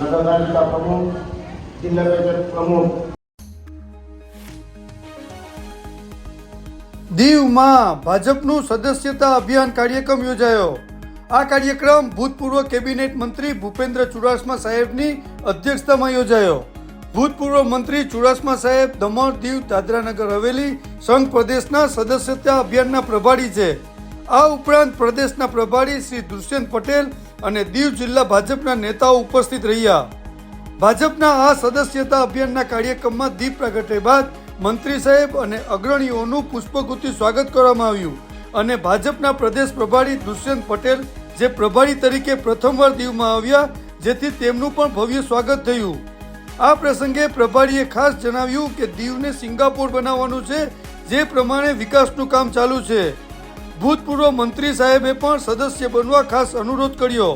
નગરપાલિકા પ્રમુખ, જિલ્લા પંચાયત પ્રમુખ. દીવમાં ભાજપનું સદસ્યતા અભિયાન કાર્યક્રમ યોજાયો. આ કાર્યક્રમ ભૂતપૂર્વ કેબિનેટ મંત્રી ભૂપેન્દ્ર ચુડાસમા સાહેબની અધ્યક્ષતામાં યોજાયો. ભૂતપૂર્વ મંત્રી ચુડાસમા સાહેબ દમણ દીવ દાદરાનગર હવેલી સંઘ પ્રદેશના સદસ્યતા અભિયાનના પ્રભારી છે. આ ઉપરાંત પ્રદેશના પ્રભારી શ્રી દુષ્યંત પટેલ અને દીવ જિલ્લા ભાજપના નેતાઓ ઉપસ્થિત રહ્યા. ભાજપના આ સદસ્યતા અભિયાનના કાર્યક્રમમાં દીપ પ્રગટે બાદ મંત્રી સાહેબ અને અગ્રણીઓનું પુષ્પગુથી સ્વાગત કરવામાં આવ્યું અને ભાજપના પ્રદેશ પ્રભારી દુષ્યંત પટેલ, જે પ્રભારી તરીકે પ્રથમવાર દીવમાં આવ્યા, જેથી તેમનું પણ ભવ્ય સ્વાગત થયું. આ પ્રસંગે પ્રભારીએ ખાસ જણાવ્યું કે દીવને સિંગાપોર બનાવવાનું છે, જે પ્રમાણે વિકાસનું કામ ચાલુ છે. ભૂતપૂર્વ મંત્રી સાહેબે પણ સદસ્ય બનવા ખાસ અનુરોધ કર્યો.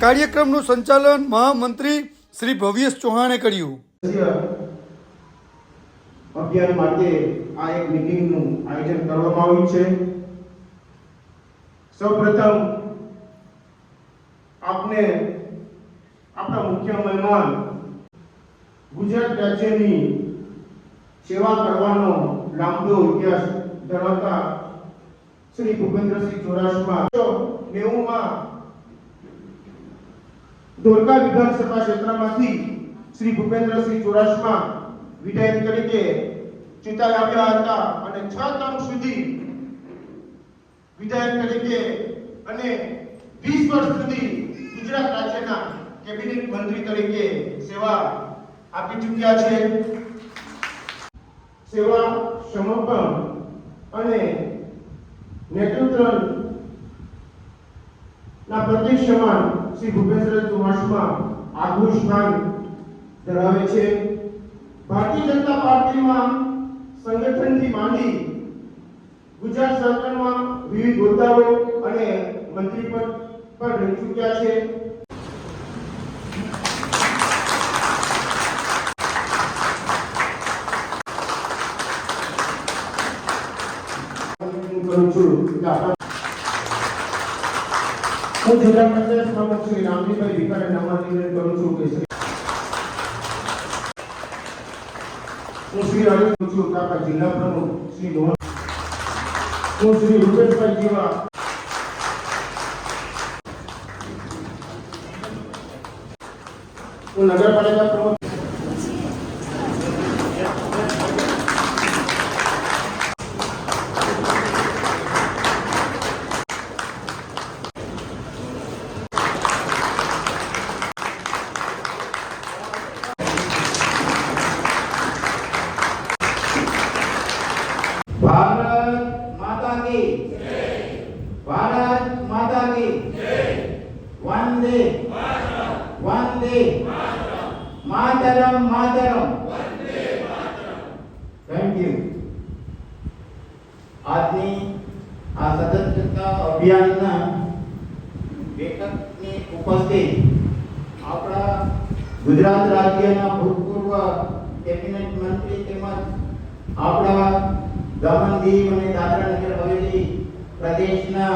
કાર્યક્રમનું સંચાલન મહામંત્રી શ્રી ભવ્યેશ ચૌહાણે કર્યું. અભિયાન માટે આ એક મીટિંગનું આયોજન કરવામાં આવ્યું છે. સૌપ્રથમ આપને આપણા મુખ્ય મહેમાન ગુજરાત રાજ્યની સેવા કરવાનો લાંબો ઇતિહાસ ધરાવતા શ્રી ભૂપેન્દ્રસિંહ ચુડાસમા નેવુંમાં ધોળકા વિધાનસભા ક્ષેત્રમાંથી શ્રી ભૂપેન્દ્રસિંહ ચુડાસમા વિધાયક તરીકે ચૂંટાઈ આવ્યા હતા અને છ ટર્મ સુધી વિધાયક તરીકે અને વીસ વર્ષ સુધી ગુજરાત રાજ્યના કેબિનેટ મંત્રી તરીકે સેવા આપી ચૂક્યા છે. સેવા સમર્પણ અને નેતૃત્વ ના પ્રતીક સમાન શ્રી ભૂપેન્દ્ર ચુડાસમા આગવું સ્થાન ધરાવે છે. ભારતીય જનતા પાર્ટીમાં સંગઠનથી માંડી ગુજરાત સરકારમાં વિવિધ હોદ્દાઓ અને મંત્રી પદ પર રહી ચૂક્યા છે કરું છું કે આપણા હું જિલ્લા પંચાયત પ્રમુખ શ્રી રામજીભાઈ ભીખાને નામાંકિત કરું છું કે શ્રી હું શ્રી અરવિંદ છું આપણા જિલ્લા પ્રમુખ શ્રી મોહન નગરપાલિકા પ્રમુખ આજની આ સદસ્યતા અભિયાનના બેઠકની ઉપસ્થિત આપણા ગુજરાત રાજ્યના ભૂતપૂર્વ કેબિનેટ મંત્રી તેમજ આપણા દમણ અને દાદરા નગર હવેલી પ્રદેશના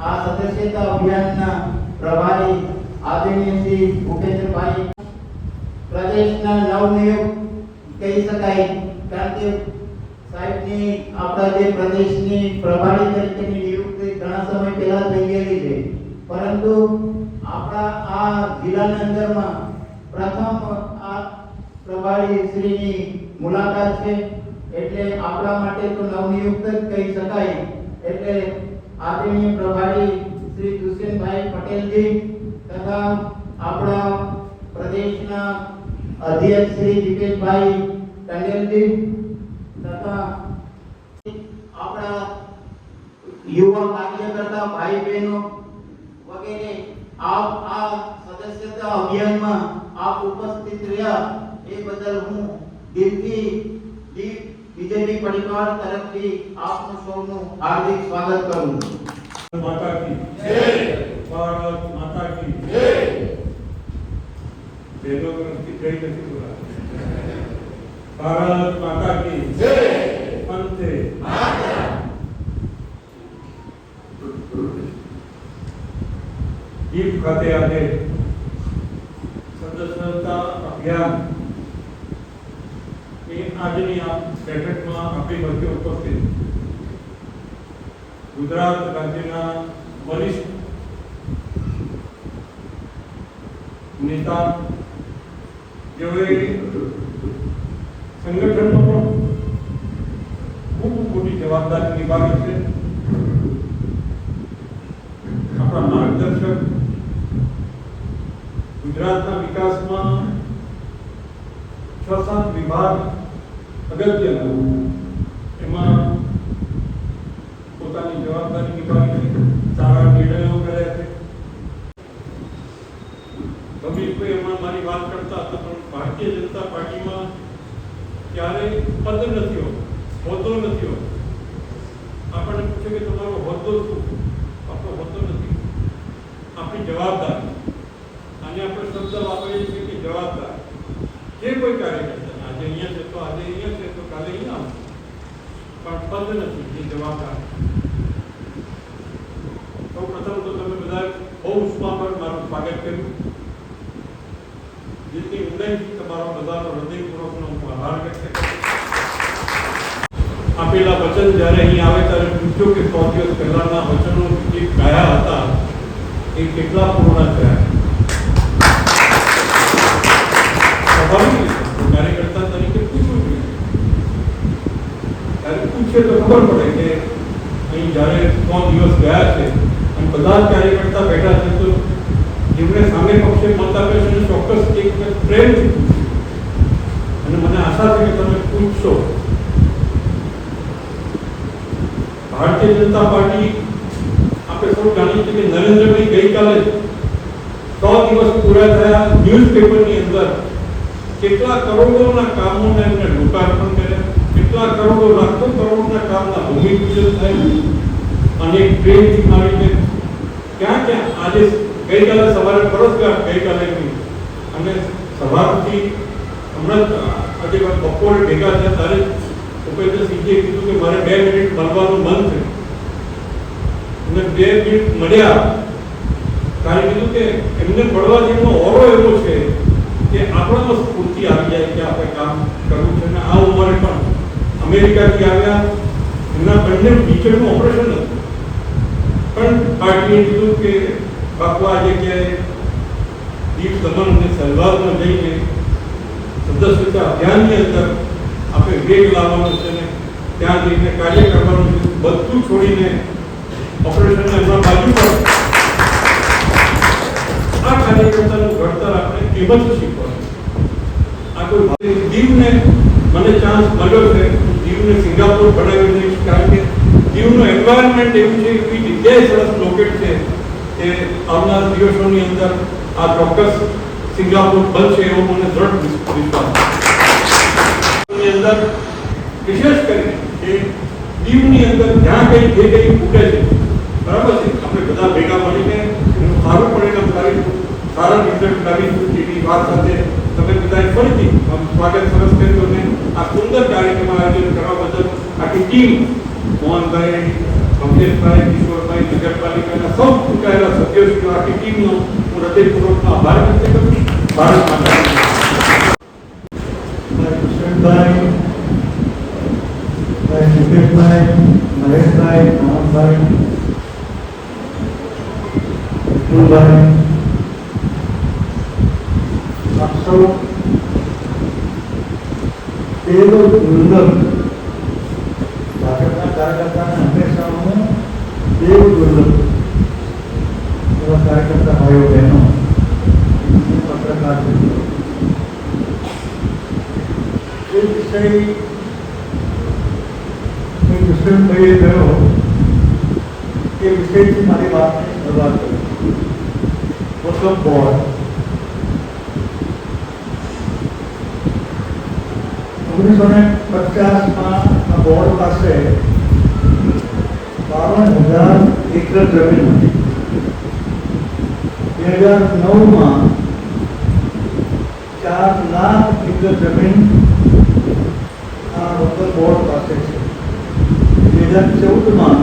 આ સદસ્યતા અભિયાનના પ્રભારી આદરણીય શ્રી ભૂપેન્દ્રભાઈ, પ્રદેશના નવનિયુક્ત કહી શકાય, કારણ કે સાહેબની આપણા જે પ્રદેશની પ્રભારી તરીકેની નિયુક્તિ ઘણા સમય પહેલા થઈ ગયેલી છે. પરંતુ આપણા આ જિલ્લાની અંદરમાં પ્રથમ આ પ્રભારી શ્રીની મુલાકાત છે. એટલે આપણા માટે તો નવનિયુક્ત જ કહી શકાય. એટલે આદરણીય પ્રભારી શ્રી દુષ્યંતભાઈ પટેલજી તથા આપણા પ્રદેશના અધ્યક્ષ શ્રી જીતેશભાઈ ટંડેલજી તથા આપણા યુવા કાર્યકર્તા ભાઈ બહેનો વગેરે આપ આ સદસ્યતા અભિયાનમાં આપ ઉપસ્થિત રહ્યા એ બદલ હું દિલથી દીપ બીજેપી પરિવાર તરફથી આપનું સૌનું હાર્દિક સ્વાગત કરું છું. માતા કી જય. ભારત માતા કી જય. બેનો કરતી કઈ નથી બોલા ભારત માતા કી જય. અંતે માતા. દીપ ખાતે આજે સદસ્યતા અભિયાન એ આજની આ બેઠકમાં આપણી વચ્ચે ઉપસ્થિત ગુજરાત રાજ્યના વરિષ્ઠ નેતા, જેઓએ સંગઠનમાં પણ ખૂબ મોટી જવાબદારી નિભાવી છે. આપણા માર્ગદર્શક ગુજરાતના વિકાસમાં છ સાત વિભાગ અગત્યના એમાં પોતાની જવાબદારી નિભાવી છે સારા નિર્ણયો કર્યા છે ગંભીરભાઈ હમણાં મારી વાત કરતા હતા પણ ભારતીય જનતા પાર્ટીમાં ક્યારે પદ નથી હોતો હોદ્દો નથી હોતો. આપણને પૂછે કે તમારો હોદ્દો શું? આપણો હોદ્દો નથી. આપણી જવાબદારી. અને આપણે શબ્દ વાપરીએ છીએ કે જવાબદાર. જે કોઈ કાર્ય કરતા આજે અહીંયા છે તો આજે અહીંયા છે તો કાલે અહીંયા પણ પદ નથી, એ જવાબદાર. સૌ પ્રથમ તો તમે બધા બહુ ઉષ્માભર મારું સ્વાગત કર્યું. જેટલી ઊંડાઈથી તમારો બધાનો હૃદયપૂર્વક આભાર આપેલા વચન જ્યારે અહીં આવે ત્યારે પૂછ્યું કે સો પહેલાના વચનો જે કયા હતા, એ કેટલા પૂર્ણ થયા? કાર્યકર્તા તરીકે પૂછવું જોઈએ. તો ખબર પડે કે અહીં જ્યારે સો દિવસ ગયા છે અને બધા જ કાર્યકર્તા બેઠા છે, તો સામે પક્ષે મત આપ્યો છે ચોક્કસ એક અને મને આશા છે કે તમે પૂછશો ભારતીય જનતા પાર્ટી આપણે સૌ જાણીએ છીએ કે નરેન્દ્રભાઈ ગઈકાલે સો દિવસ પૂરા થયા ન્યૂઝપેપરની અંદર કેટલા કરોડોના કામોને એમને લોકાર્પણ કર્યા, કેટલા કરોડો, લાખો કરોડના કામના ભૂમિપૂજન થયા. અને ટ્રેનથી માંડીને ક્યાં ક્યાં? આજે ગઈકાલે સવારે પરસગાંઠ ગઈકાલે ગઈ અને સવારથી હમણાં આજે બપોરે ભેગા થયા ત્યારે ભૂપેન્દ્રસિંહજીએ કીધું કે મારે બે મિનિટ મળવાનું મન થયું અને બે મિનિટ મળ્યા કારણ કીધું કે એમને મળવા જેનો ઓરો એવો છે કે આપણામાં સ્ફૂર્તિ આવી જાય કે આપણે કામ કરવું છે. અને આ ઉંમરે પણ અમેરિકાથી આવ્યા, એમના બંને ટીચરનું ઓપરેશન હતું. પણ પાર્ટીએ કીધું કે બાપુ આજે ક્યાંય દીપ દમન અને સલવારમાં જઈને સદસ્યતા અભિયાનની અંદર ને, ત્યાં જઈને દઈશ કારણ કે દીવનું એન્વાયરમેન્ટ એવું છે, એવી જગ્યાએ સરસ લોકેટ આવનાર દિવસોની અંદર આ ચોક્કસ સિંગાપોર બનશે એવો મને દ્રઢ વિશ્વાસ અંદર અંદર જ્યાં કઈ જે કઈ ફૂટે છે, બરાબર છે? આપણે બધા ભેગા મળીને એનું સારું પરિણામ લાવીશું, સારા રિઝલ્ટ લાવીશું, એવી વાત સાથે તમે બધાએ ફરીથી સ્વાગત સરસ કર્યું અને આ સુંદર કાર્યક્રમ આયોજન કરવા બદલ આખી ટીમ, મોહનભાઈ, કમલેશભાઈ, કિશોરભાઈ, નગરપાલિકાના સૌ ચૂંટાયેલા સભ્યો આખી ટીમનો હું હૃદયપૂર્વક આભાર વ્યક્ત કરું છું. ભારત માતા કી ભાઈ મુકેશભાઈ મહેશભાઈ મોહનભાઈ વિપુલભાઈ આપ સૌ તેરો દુર્લભ ભાજપના કાર્યકર્તાને હંમેશાનું દેવ દુર્લભ એવા કાર્યકર્તા ભાઈઓ બહેનો હું પત્રકાર છું એ વિષય મેં કૃષ્ણભાઈએ કહ્યો એ વિષયથી મારી વાતની શરૂઆત કરી વકફ બોર્ડ ઓગણીસો ને પચાસમાં આ બોર્ડ પાસે બાવન હજાર એકર જમીન હતી બે હજાર નવમાં ચાર લાખ એકર જમીન આ વકફ બોર્ડ પાસે છે બે હજાર ચૌદમાં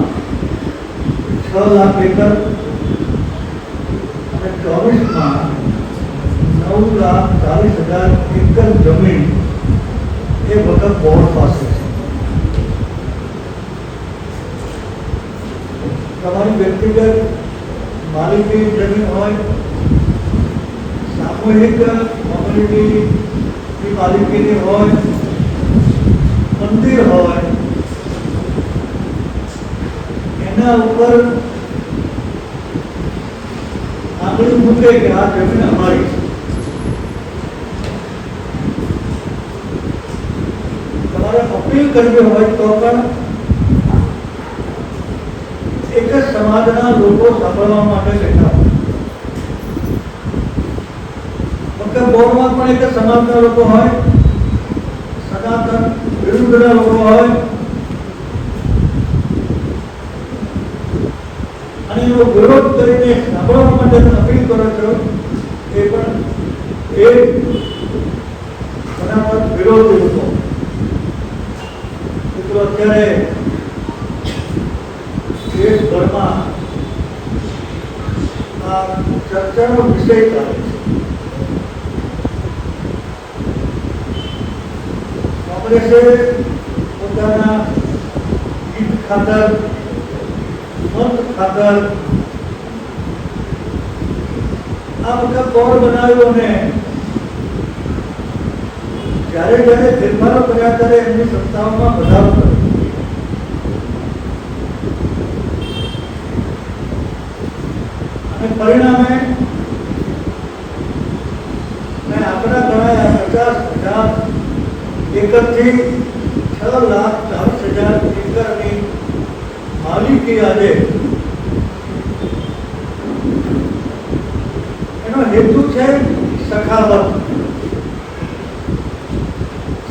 છ લાખ એકર અને ચોવીસમાં નવ લાખ ચાલીસ હજાર એકર જમીન એ વખત બોર્ડ પાસે છે તમારી વ્યક્તિગત માલિકી જમીન હોય સામૂહિક કોમ્યુનિટીની માલિકીની હોય મંદિર હોય એના ઉપર આંગળી મૂકે કે આ જમીન અમારી છે. તમારે અપીલ કરવી હોય તો પણ એક જ સમાજના લોકો સાંભળવા માટે બેઠા ફક્ત બોર્ડમાં પણ એક જ સમાજના લોકો હોય, સનાતન વિરુદ્ધના લોકો હોય અને એનો વિરોધ કરીને સાંભળવા માટે અપીલ કરો છો, એ પણ એ બરાબર વિરોધ હતો. મિત્રો, અત્યારે દેશભરમાં આ ચર્ચાનો વિષય ચાલે છે. કોંગ્રેસે પોતાના હિત ખાતર મત ખાતર આ વખત બોર્ડ બનાવ્યો અને જ્યારે જ્યારે ફેરફારો કર્યા ત્યારે એમની સત્તાઓમાં વધારો કર્યો અને પરિણામે મેં આંકડા ગણાયા પચાસ હજાર એકરથી છ લાખ ચાલીસ હજાર એકરની એનો હેતુ છે સખાવત.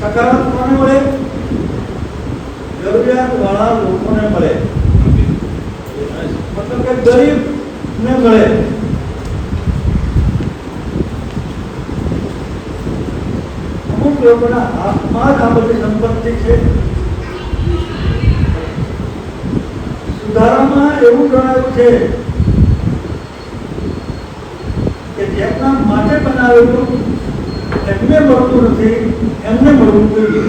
સખાવત કોને મળે? જરૂરિયાત વાળા લોકોને મળે. મતલબ કે ગરીબ ને મળે. અમુક લોકોના હાથમાં જ આ બધી સંપત્તિ છે. સુધારામાં એવું જણાવ્યું છે કે જેમના માટે બનાવેલું એમને મળતું નથી એમને મળવું જોઈએ.